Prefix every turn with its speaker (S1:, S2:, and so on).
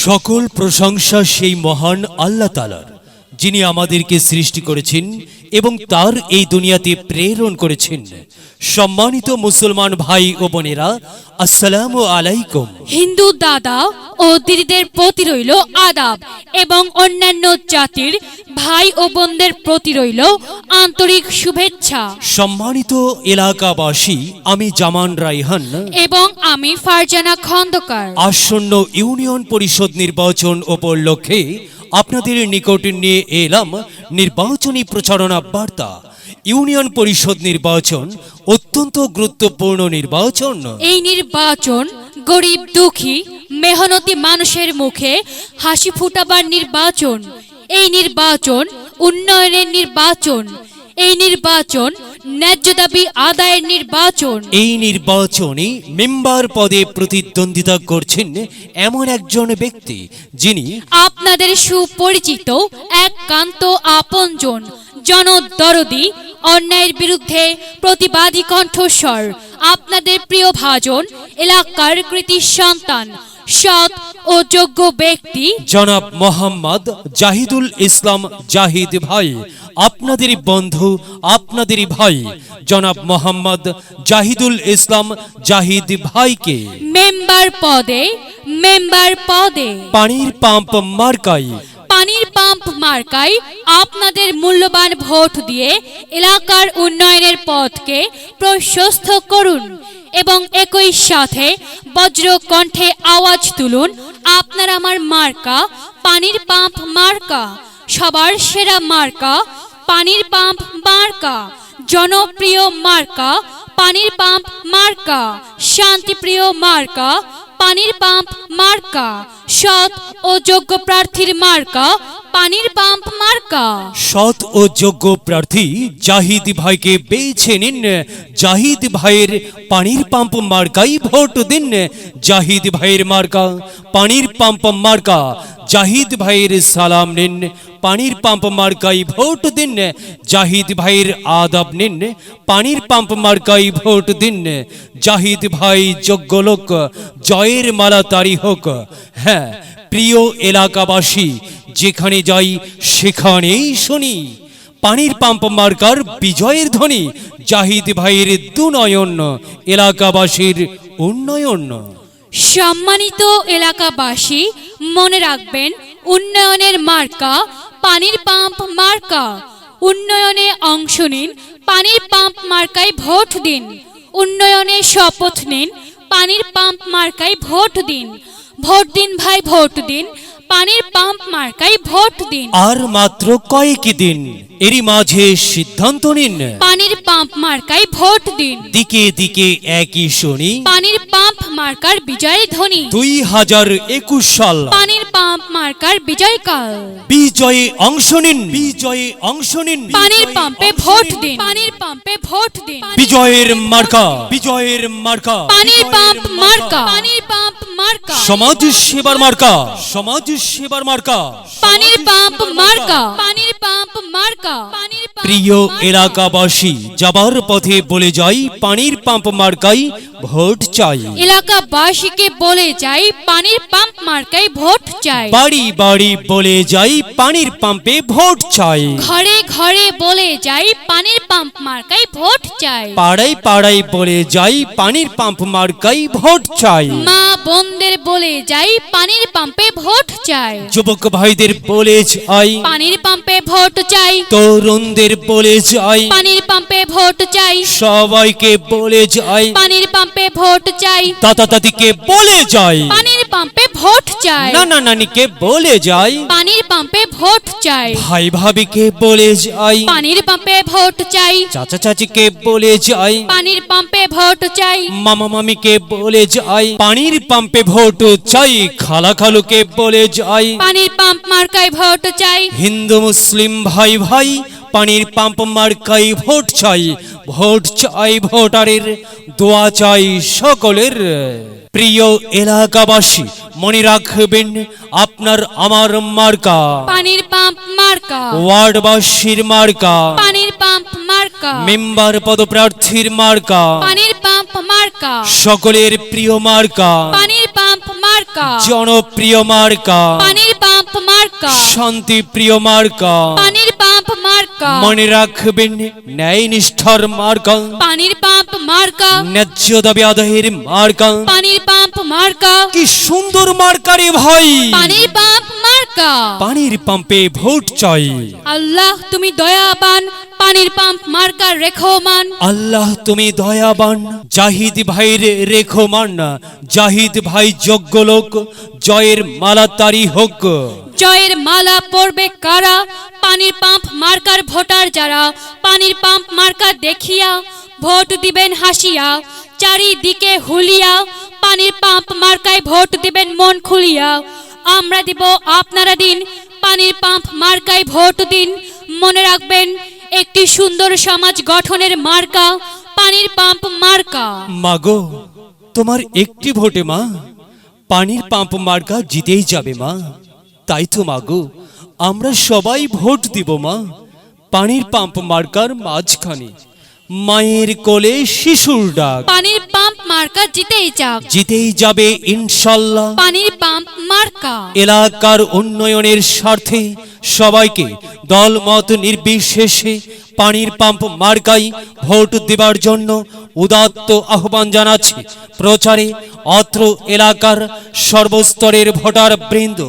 S1: সকল প্রশংসা সেই মহান আল্লাহ তালার যিনি আমাদেরকে সৃষ্টি করেছেন এবং তার এই দুনিয়াতে প্রেরণ করেছেন। সম্মানিত মুসলমান ভাই ও বোনেরা আসসালামু আলাইকুম।
S2: হিন্দু দাদা ও দিদিদের প্রতি রইল আদাব এবং অন্যান্য জাতির ভাই ও বোনদের প্রতি রইল আন্তরিক শুভেচ্ছা।
S1: সম্মানিত এলাকাবাসী আমি জামান রাইহান
S2: এবং আমি ফারজানা খন্দকার।
S1: আসন্ন ইউনিয়ন পরিষদ নির্বাচন উপলক্ষে আপনাদের নিকট নিয়ে এলাম নির্বাচনী প্রচারণা বার্তা। ইউনিয়ন পরিষদ নির্বাচন, অত্যন্ত গুরুত্বপূর্ণ নির্বাচন।
S2: এই নির্বাচন গরিব, দুঃখী, মেহনতি মানুষের মুখে হাসি ফুটাবার নির্বাচন। এই নির্বাচন উন্নয়নের নির্বাচন। এই নির্বাচন ন্যায্য দাবি আদায়ের নির্বাচন।
S1: এই নির্বাচনে মেম্বার পদে প্রতিদ্বন্দ্বিতা করছেন এমন একজন ব্যক্তি যিনি
S2: আপনাদের সুপরিচিত একান্ত আপনজন জনদরদি অন্যায়ের বিরুদ্ধে প্রতিবাদী কণ্ঠস্বর আপনাদের প্রিয় ভাজন এলাকার কৃতি সন্তান সৎ ও যোগ্য ব্যক্তি।
S1: জনাব মোহাম্মদ জাহিদুল ইসলাম জাহিদ ভাই আপনাদেরই বন্ধু আপনাদেরই ভাই জনাব মোহাম্মদ জাহিদুল ইসলাম জাহিদ ভাইকে।
S2: মেম্বার পদে মেম্বার পদে।
S1: পানির পাম্প মার্কাই
S2: পানির পাম্প মার্কায় আপনাদের মূল্যবান ভোট দিয়ে এলাকার উন্নয়নের পথকে প্রশস্ত করুন। এবং একই সাথে বজ্র কণ্ঠে আওয়াজ তুলুন, আপনার আমার মার্কা, পানির পাম্প মার্কা, সবার সেরা মার্কা, পানির পাম্প মার্কা, জনপ্রিয় মার্কা, পানির পাম্প মার্কা, শান্তিপ্রিয় মার্কা, পানির পাম্প মার্কা, সৎ ও যোগ্য প্রার্থীর মার্কা পানির পাম্প মার্কা।
S1: সৎ ও যোগ্য প্রার্থী জাহিদ ভাইকে বেছে নিন। জাহিদ ভাইয়ের পানির পাম্প মার্কাই ভোট দিন। জাহিদ ভাইয়ের মার্কা, পানির পাম্প মার্কা। জাহিদ ভাইয়ের সালাম নিন। পানির পাম্প মার্কাই ভোট দিন। জাহিদ ভাইয়ের আদাব নিন। পানির পাম্প মার্কাই ভোট দিন। জাহিদ ভাই যোগ্য লোক, জয়ের মালা তারি হোক। হ্যাঁ প্রিয় এলাকাবাসী যেখানে যাই, সেখানেই শুনি। পানির পাম্প মার্কার বিজয়ের ধ্বনি, জাহিদ ভাইয়ের দুনয়ন, এলাকাবাসীর উন্নয়ন।
S2: সম্মানিত এলাকাবাসী, মনে রাখবেন, উন্নয়নের মার্কা, পানির পাম্প মার্কা। উন্নয়নে অংশ নিন, পানির পাম্প মার্কায় ভোট দিন। উন্নয়নে শপথ নিন, পানির পাম্প মার্কায় ভোট দিন। ভোট দিন ভাই, ভোট দিন। পানির পাম্প মার্কায় ভোট দিন।
S1: আর মাত্র কয়েক দিন এরই মাঝে সিদ্ধান্ত নিন।
S2: পানির পাম্প মার্কায় ভোট দিন।
S1: দিকে দিকে একই শুনি।
S2: পানির পাম্প মার্কার বিজয় ধ্বনি।
S1: দুই হাজার একুশ সাল।
S2: পানির পাম্প মার্কার বিজয়কাল
S1: বিজয়ে অংশ নিন। বিজয়ে অংশ নিন।
S2: পানির পাম্পে ভোট দিন। পানির পাম্পে ভোট দিন।
S1: বিজয়ের মার্কা। বিজয়ের মার্কা।
S2: পানির পাম্প মার্কা। পানির পাম্প মার্কা।
S1: সমাজ সেবার মার্কা। সমাজ সেবার মার্কা।
S2: পানির পাম্প মার্কা। পানির পাম্প মার্কা। পানির
S1: প্রিয় এলাকাবাসী যাবার পথে বলে যাই পানির পাম্প মার্কাই ভোট চাই।
S2: এলাকাবাসীকে বলে যাই পানির পাম্প মার্কায় ভোট চাই।
S1: বাড়ি বাড়ি বলে যাই পানির পাম্পে ভোট চাই।
S2: ঘরে ঘরে বলে যাই পানির পাম্প মার্কায় ভোট চাই।
S1: পাড়ায় পাড়ায় বলে যাই পানির পাম্প মার্কাই ভোট চাই।
S2: মা বলে যাই পানির পাম্পে ভোট চাই।
S1: যুবক ভাইদের বলে যাই
S2: পানির পাম্পে ভোট চাই।
S1: তরুণদের বলে যাই
S2: পানির ভোট চাই।
S1: সবাইকে বলে যাই।
S2: পানির পাম্পে ভোট চাই।
S1: দাদা দাদিকে বলে যাই।
S2: পানির পাম্পে ভোট চাই।
S1: নানা নানিকে বলে যাই।
S2: পানির পাম্পে ভোট চাই।
S1: ভাই ভাবিকে বলে যাই।
S2: পানির পাম্পে ভোট চাই।
S1: চাচা চাচিকে বলে যাই।
S2: পানির পাম্পে ভোট চাই।
S1: মামা মামিকে বলে যাই। পানির পাম্পে ভোট চাই। খালা খালুকে বলে যাই।
S2: পানির পাম্প মার্কায় ভোট চাই।
S1: হিন্দু মুসলিম ভাই ভাই পানির পাম্প মার্কাই ভোট চাই ভোট চাই ভোটারের দোয়া চাই সকলের। প্রিয় এলাকাবাসী মনে রাখবেন আপনার আমার মার্কা।
S2: পানির পাম্প মার্কা।
S1: ওয়ার্ডবাসীর মার্কা।
S2: পানির পাম্প মার্কা।
S1: মেম্বার পদপ্রার্থীর মার্কা।
S2: পানির পাম্প মার্কা।
S1: সকলের প্রিয় মার্কা।
S2: পানির পাম্প মার্কা।
S1: জনপ্রিয় মার্কা।
S2: পানির পাম্প মার্কা।
S1: শান্তি প্রিয় মার্কা
S2: মার্কা।
S1: মনে রাখবেন ন্যায় নিষ্ঠার মার্কা।
S2: পানির পাম্প মার্কা।
S1: ন্যায্য দাবি আদায়ের মার্কা।
S2: পানির পাম্প মার্কা।
S1: কি সুন্দর মার্কা রে ভাই।
S2: পানির পাম্প মার্কা।
S1: পানির পাম্পে ভোট চাই।
S2: আল্লাহ তুমি দয়াবান পানির পাম্প মার্কার রেখমান।
S1: আল্লাহ তুমি দয়াবান জাহিদ ভাইয়ের রেখো মান জাহিদ ভাই যোগ্য লোক জয়ের মালা তারি হোক।
S2: জয়ের মালা পড়বে কারা? পানির পাম্প মার্কার ভোটার যারা? পানির পাম্প মার্কা দেখিয়া ভোট দিবেন হাসিয়া চারিদিকে হুলিয়া। পানির পাম্প মার্কায় ভোট দিবেন মন খুলিয়া। আমরা দিব আপনারা দিন। পানির পাম্প মার্কায় ভোট দিন। মনে রাখবেন একটি সুন্দর সমাজ গঠনের মার্কা পানির পাম্প মার্কা।
S1: মাগো তোমার একটি ভোটে মা পানির পাম্প মার্কা জিতেই যাবে মা। তাই তো মাগো আমরা সবাই ভোট দিব মা পানির পাম্প মার্কার মাঝখানে। মায়ের কোলে শিশুর ডাক।
S2: পানির পাম্প মার্কা জিতেই যাক।
S1: জিতেই যাবে ইনশাল্লাহ।
S2: পানির পাম্প
S1: এলাকার উন্নয়নের স্বার্থে সবাইকে দলমত নির্বিশেষে পানির পাম্প মার্কাই ভোট দেবার জন্য উদাত্ত আহ্বান জানাচ্ছে প্রচারে অত্র এলাকার সর্বস্তরের ভোটার বৃন্দ